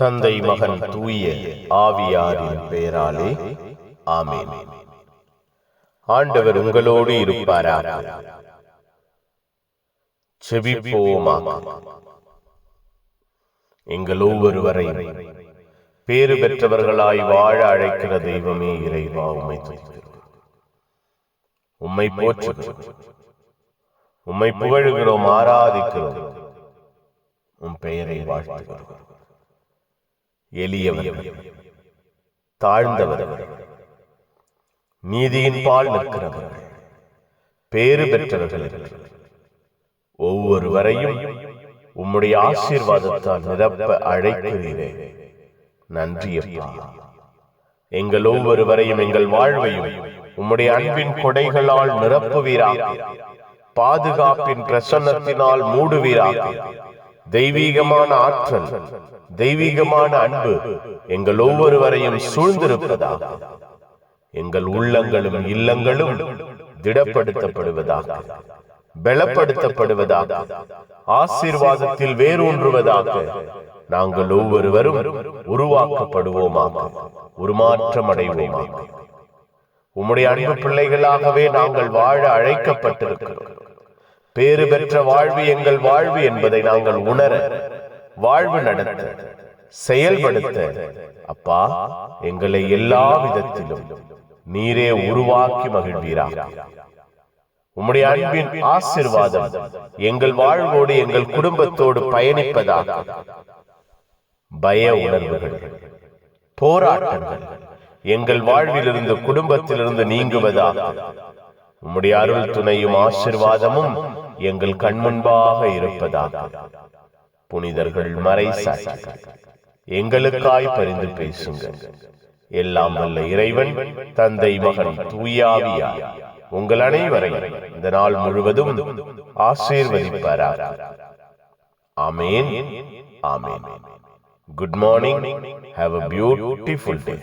தந்தை மகன் தூய ஆவியாரின் பெயராலே ஆமென். ஆண்டவர் உங்களோடு இருப்பாராக. செபிப்போமாக எங்கள் ஒவ்வொருவரையும் பேறு பெற்றவர்களாய் வாழ அழைக்கிற தெய்வமே இறைவா துதிக்கிறோம். உம்மை போற்றுகிறோம். உம்மை புகழுகிறோம் ஆராதிக்கிறோம். உம் பெயரை வாழ்த்துகிறோம். எளியவர்கள் தாழ்ந்தவர்கள் நீதியின் பால் நிற்கிறவர்கள் பேறு பெற்றவர்கள் ஒவ்வொருவரையும் உம்முடைய ஆசீர்வாதத்தால் நிரப்ப அழைக்கிறீரே. நன்றி அப்பா. எங்கள் ஒவ்வொருவரையும் எங்கள் வாழ்வையும் உம்முடைய அன்பின் கொடைகளால் நிரப்புவீராக. பாதுகாப்பின் பிரசன்னத்தினால் மூடுவீராக. தெய்வீகமான ஆற்றல் தெய்வீகமான அன்பு எங்கள் ஒவ்வொருவரையும் சூழ்ந்திருப்பதாக. எங்கள் உள்ளங்களும் இல்லங்களும் திடப்படுத்தப்படுவதாக பலப்படுத்தப்படுவதாக ஆசீர்வாதத்தில் வேரூன்றுவதாக நாங்கள் ஒவ்வொருவரும் உருவாக்கப்படுவோமாக உருமாற்றம் அடைவோமாக உம்முடைய அன்பு பிள்ளைகளாகவே நாங்கள் வாழ அழைக்கப்பட்டிருக்கிறோம். பேறு பெற்ற வாழ்வு எங்கள் வாழ்வு என்பதை நாங்கள் உணர வாழ்வு நடத்த செயல்படுத்த அப்பா எங்களை எல்லா விதத்திலும் நீரே உருவாக்கி மகிழ்வீராக. உம்முடைய அன்பின் ஆசிர்வாதம் எங்கள் வாழ்வோடு எங்கள் குடும்பத்தோடு பயணிப்பதாக. பய உணர்வுகள் போராட்டங்கள் எங்கள் வாழ்விலிருந்து குடும்பத்திலிருந்து நீங்குவதாக. உம்முடைய அருள் துணையும் ஆசிர்வாதமும் எங்கள் கண்முன்பாக இருப்பதாக. புனிதர்கள் மறை எங்களுக்காய் பரிந்து பேசுங்கள். எல்லாம் வல்ல இறைவன் தந்தை மகன் தூயாவியா. உங்கள் அனைவரையும் இந்த நாள் முழுவதும் ஆசீர்வதிப்பாராக. ஆமேன். ஆமேன். Good morning have a beautiful day